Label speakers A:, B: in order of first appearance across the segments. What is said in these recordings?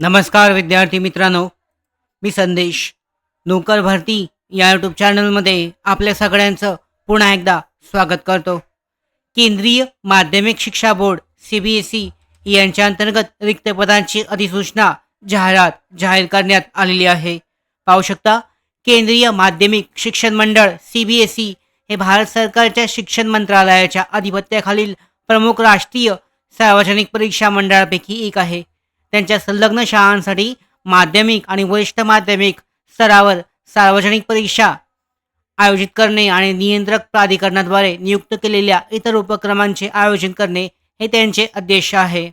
A: नमस्कार विद्यार्थी मित्रांनो. मी संदेश. नोकर भरती या यूट्यूब चॅनलमध्ये आपल्या सगळ्यांचं पुन्हा एकदा स्वागत करतो. केंद्रीय माध्यमिक शिक्षा board C B S E यांच्या अंतर्गत रिक्त पदांची अधिसूचना जाहिरात जाहीर करण्यात आलेली आहे. पाहू शकता केंद्रीय माध्यमिक शिक्षण मंडळ सी बी एस ई हे भारत सरकारच्या शिक्षण मंत्रालयाच्या आधिपत्याखालील प्रमुख राष्ट्रीय सार्वजनिक परीक्षा मंडळापैकी एक आहे. त्यांच्या संलग्न शाळांसाठी माध्यमिक आणि वरिष्ठ माध्यमिक स्तरावर सार्वजनिक परीक्षा आयोजित करणे आणि नियंत्रक प्राधिकरणाद्वारे नियुक्त केलेल्या इतर उपक्रमांचे आयोजन करणे हे त्यांचे उद्देश आहे.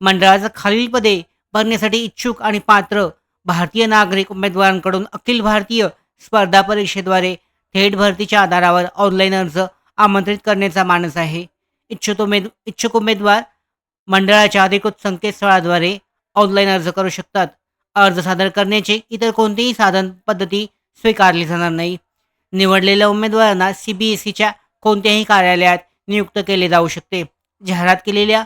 A: मंडळाचं खालील पदे भरण्यासाठी इच्छुक आणि पात्र भारतीय नागरिक उमेदवारांकडून अखिल भारतीय स्पर्धा परीक्षेद्वारे थेट भरतीच्या आधारावर ऑनलाईन अर्ज आमंत्रित करण्याचा मानस आहे. इच्छुक उमेद इच्छुक उमेदवार मंडळाच्या अधिकृत संकेतस्थळाद्वारे ऑनलाईन अर्ज करू शकतात. अर्ज सादर करण्याचे इतर कोणतेही साधन पद्धती स्वीकारली जाणार नाही. निवडलेल्या उमेदवारांना सी बी एस सीच्या कोणत्याही कार्यालयात नियुक्त केले जाऊ शकते. जाहिरात केलेल्या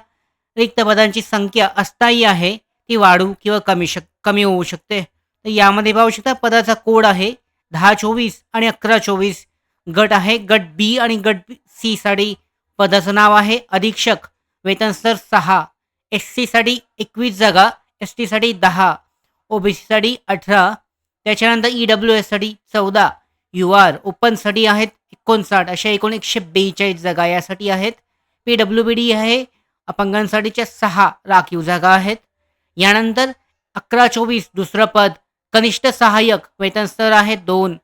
A: रिक्त पदांची संख्या अस्थायी आहे ती वाढू किंवा कमी शक कमी होऊ शकते. तर यामध्ये पाहू शकता पदाचा कोड आहे दहा चोवीस आणि अकरा चोवीस. गट आहे गट बी आणि गट सी साठी पदाचं नाव आहे अधीक्षक. वेतन स्तर सहा. एस सीसाठी एकवीस जागा एस टीसाठी दहा ओ बी सीसाठी अठरा त्याच्यानंतर ई डब्ल्यू एससाठी चौदा यू आर ओपनसाठी आहेत एकोणसाठ अशा एकूण एकशे बेचाळीस जागा यासाठी आहेत. पी डब्ल्यू बी डी आहे अपंगांसाठीच्या सहा राखीव जागा आहेत. यानंतर अकरा चोवीस दुसरं पद कनिष्ठ सहाय्यक वेतनस्तर आहे दोन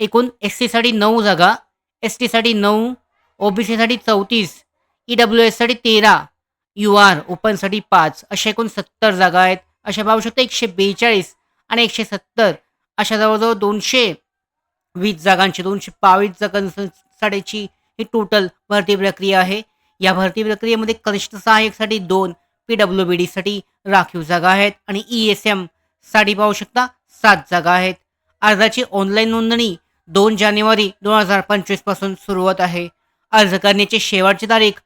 A: एकूण एस सीसाठी नऊ जागा एस टीसाठी नऊ ओ बी सीसाठी चौतीस ई डब्ल्यू एससाठी तेरा यू आर ओपनसाठी पाच अशा एकूण सत्तर जागा आहेत. अशा पाहू शकता एकशे बेचाळीस आणि एकशे सत्तर. अशा जवळजवळ दोनशे वीस जागांची दोनशे बावीस जागांसाठीची ही टोटल भरती प्रक्रिया आहे. या भरती प्रक्रियेमध्ये कनिष्ठ सहाय्यकसाठी दोन पी डब्ल्यू बी डीसाठी राखीव जागा आहेत आणि ई एस एमसाठी पाहू शकता सात जागा आहेत. अर्जाची ऑनलाईन नोंदणी दोन जानेवारी दोन हजार पंचवीसपासून सुरुवात सुरू होत आहे. अर्ज करण्याची शेवटची तारीख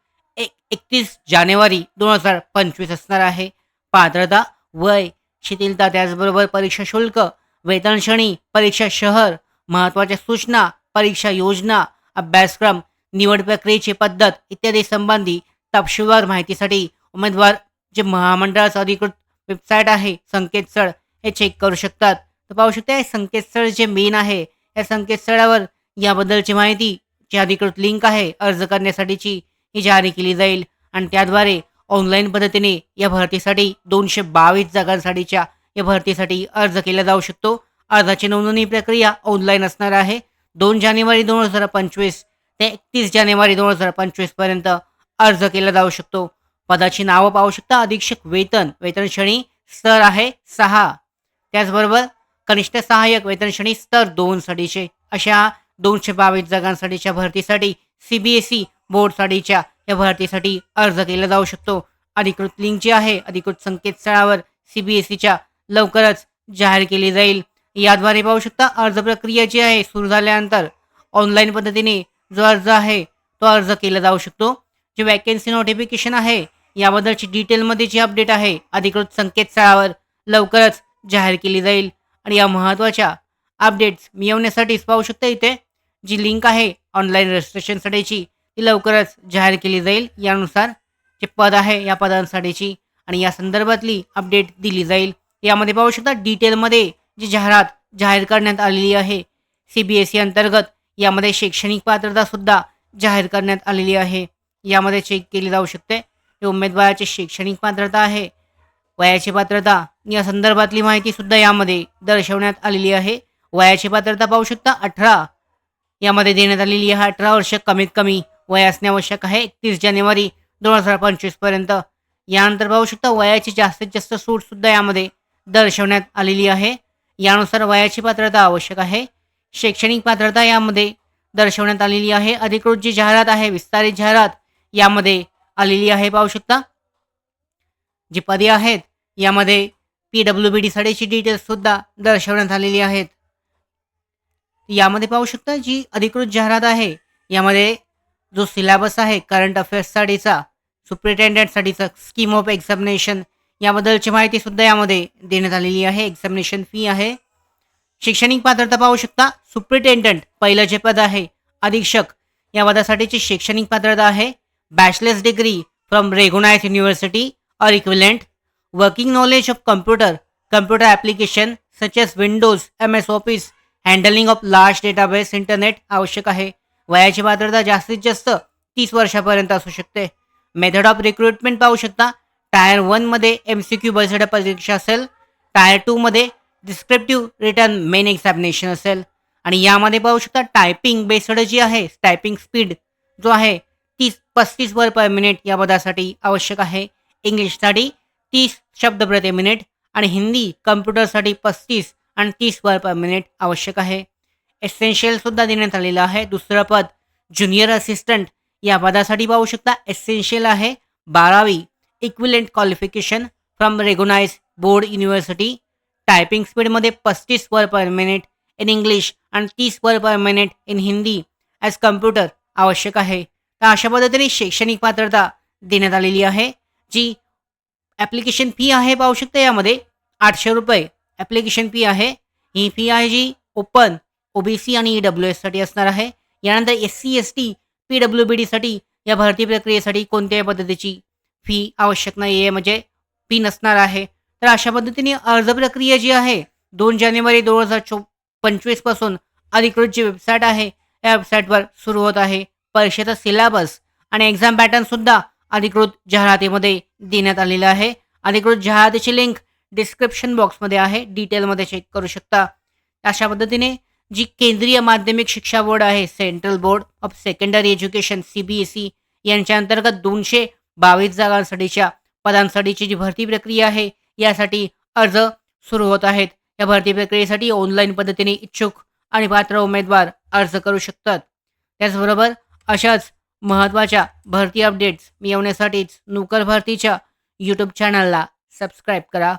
A: एकतीस जानेवारी दोन हजार पंचवीस असणार आहे. पात्रता वय शिथिलता त्याचबरोबर परीक्षा शुल्क वेतन श्रेणी परीक्षा शहर महत्त्वाच्या सूचना परीक्षा योजना अभ्यासक्रम निवड प्रक्रियेची पद्धत इत्यादी संबंधी तपशीलवार माहितीसाठी उमेदवार जे महामंडळाचं अधिकृत वेबसाईट आहे संकेतस्थळ हे चेक करू शकतात. तर पाहू शकता हे संकेतस्थळ जे मेन आहे या संकेतस्थळावर याबद्दलची माहिती जी अधिकृत लिंक आहे अर्ज करण्यासाठीची ही जारी केली जाईल. आणि त्याद्वारे ऑनलाईन पद्धतीने या भरतीसाठी दोनशे बावीस जागांसाठीच्या या भरतीसाठी अर्ज केला जाऊ शकतो. अर्जाची नोंदणी प्रक्रिया ऑनलाईन असणार आहे. दोन जानेवारी दोन हजार पंचवीस ते एकतीस जानेवारी दोन हजार पंचवीसपर्यंत अर्ज केला जाऊ शकतो. पदाची नावं पाहू शकता. अधीक्षक वेतन वेतन श्रेणी स्तर आहे सहा. त्याचबरोबर कनिष्ठ सहाय्यक वेतन श्रेणी स्तर दोनसाठीचे अशा दोनशे बावीस जागांसाठीच्या भरतीसाठी सी बी एस ई या भरतीसाठी अर्ज केला जाऊ शकतो. अधिकृत लिंक जी आहे अधिकृत संकेतस्थळावर सी बी एस लवकरच जाहीर केली जाईल. याद्वारे पाहू शकता अर्ज प्रक्रिया जी आहे सुरू झाल्यानंतर ऑनलाईन पद्धतीने जो अर्ज आहे तो अर्ज केला जाऊ शकतो. जे वॅकन्सी नोटिफिकेशन आहे याबद्दलची डिटेलमध्ये जी अपडेट आहे अधिकृत संकेतस्थळावर लवकरच जाहीर केली जाईल. आणि या महत्त्वाच्या अपडेट्स मिळवण्यासाठीच पाहू शकता इथे जी लिंक आहे ऑनलाईन रजिस्ट्रेशनसाठीची ती लवकरच जाहीर केली जाईल. यानुसार जे पद आहे या पदांसाठीची आणि या संदर्भातली अपडेट दिली जाईल. यामध्ये पाहू शकता डिटेलमध्ये जी जाहिरात जाहीर करण्यात आलेली आहे सी बी एस ई अंतर्गत यामध्ये शैक्षणिक पात्रतासुद्धा जाहीर करण्यात आलेली आहे. यामध्ये चेक केली जाऊ शकते. हे उमेदवाराची शैक्षणिक पात्रता आहे. वयाची पात्रता या संदर्भातली माहितीसुद्धा यामध्ये दर्शवण्यात आलेली आहे. वयाची पात्रता पाहू शकता अठरा यामध्ये देण्यात आलेली आहे अठरा वर्ष कमीत कमी वय असणे आवश्यक आहे. एकतीस जानेवारी दोन हजार पंचवीसपर्यंत यानंतर पाहू शकता वयाची जास्तीत जास्त सूटसुद्धा यामध्ये दर्शवण्यात आलेली आहे. यानुसार वयाची पात्रता आवश्यक आहे. शैक्षणिक पात्रता यामध्ये दर्शवण्यात आलेली आहे. अधिकृत जी जाहिरात आहे विस्तारित जाहिरात यामध्ये आलेली आहे. पाहू शकता जी पदे आहेत यामध्ये पी डब्ल्यू बी डी साडीची डिटेल्ससुद्धा दर्शवण्यात आलेली आहेत. यामध्ये पाहू शकता जी अधिकृत जाहिरात आहे. यामध्ये जो सिलेबस आहे करंट अफेअर्ससाठीचा सुप्रिटेंडंटसाठीचा स्कीम ऑफ एक्झामिनेशन याबद्दलची माहितीसुद्धा यामध्ये देण्यात आलेली आहे. एक्झामिनेशन फी आहे. शैक्षणिक पात्रता पाहू शकता. सुप्रिटेंडंट पहिलं जे पद आहे अधीक्षक या पदासाठीची शैक्षणिक पात्रता आहे. Bachelor's degree from recognised university or equivalent working knowledge of computer computer application such as Windows M S Office handling of large database internet आवश्यक आहे. वयाची पात्रता जास्तीत जास्त तीस वर्षापर्यंत असू शकते. मेथड ऑफ रिक्रुटमेंट पाहू शकता. टायर वनमध्ये एम सी क्यू बसड परीक्षा असेल. टायर टूमध्ये डिस्क्रिप्टिव्ह रिटर्न मेन एक्झामिनेशन असेल. आणि यामध्ये पाहू शकता टायपिंग बेस्ड जी आहे टायपिंग स्पीड जो आहे तीस पस्तीस वर पर मिनिट या पदासाठी आवश्यक आहे. इंग्लिशसाठी तीस शब्द प्रति मिनिट आणि हिंदी कम्प्युटरसाठी पस्तीस आणि तीस वर पर मिनिट आवश्यक आहे. एसेन्शियलसुद्धा देण्यात आलेलं आहे. दुसरं पद ज्युनियर असिस्टंट या पदासाठी पाहू शकता. एसेन्शियल आहे. बारावी equivalent qualification from recognised board university typing स्पीडमध्ये पस्तीस वर पर मिनिट इन इंग्लिश आणि तीस वर per minute in Hindi as computer आवश्यक आहे. तर अशा पद्धतीने शैक्षणिक पात्रता देण्यात आलेली आहे. जी ॲप्लिकेशन फी आहे पाहू शकता यामध्ये आठशे रुपये ॲप्लिकेशन फी आहे. ही फी आहे जी ओपन ओबीसी आणि ई डब्ल्यू एससाठी असणार आहे. यानंतर S C S T P W B डीसाठी या भरती प्रक्रियेसाठी कोणत्याही पद्धतीची फी आवश्यक नाही आहे म्हणजे फी नसणार आहे. तर अशा पद्धतीने अर्ज प्रक्रिया जी आहे दोन जानेवारी दोन हजार चो पंचवीसपासून अधिकृत जी वेबसाईट आहे या वेबसाईटवर सुरू होत आहे. परीक्षेचा सिलेबस आणि एक्झाम पॅटर्नसुद्धा अधिकृत जाहिरातीमध्ये देण्यात आलेलं आहे. अधिकृत जाहिरातीची लिंक डिस्क्रिप्शन बॉक्समध्ये आहे. डिटेलमध्ये चेक करू शकता. अशा पद्धतीने जी केंद्रीय माध्यमिक शिक्षा बोर्ड आहे central board of secondary education C B S E यांच्या अंतर्गत दोनशे बावीस जागांसाठीच्या पदांसाठीची जी भरती प्रक्रिया आहे यासाठी अर्ज सुरू होत आहेत. या भरती प्रक्रियेसाठी ऑनलाईन पद्धतीने इच्छुक आणि पात्र उमेदवार अर्ज करू शकतात. त्याचबरोबर अशाच महत्त्वाच्या भरती अपडेट्स मिळवण्यासाठीच नोकर भरतीच्या यूट्यूब चॅनलला सबस्क्राईब करा.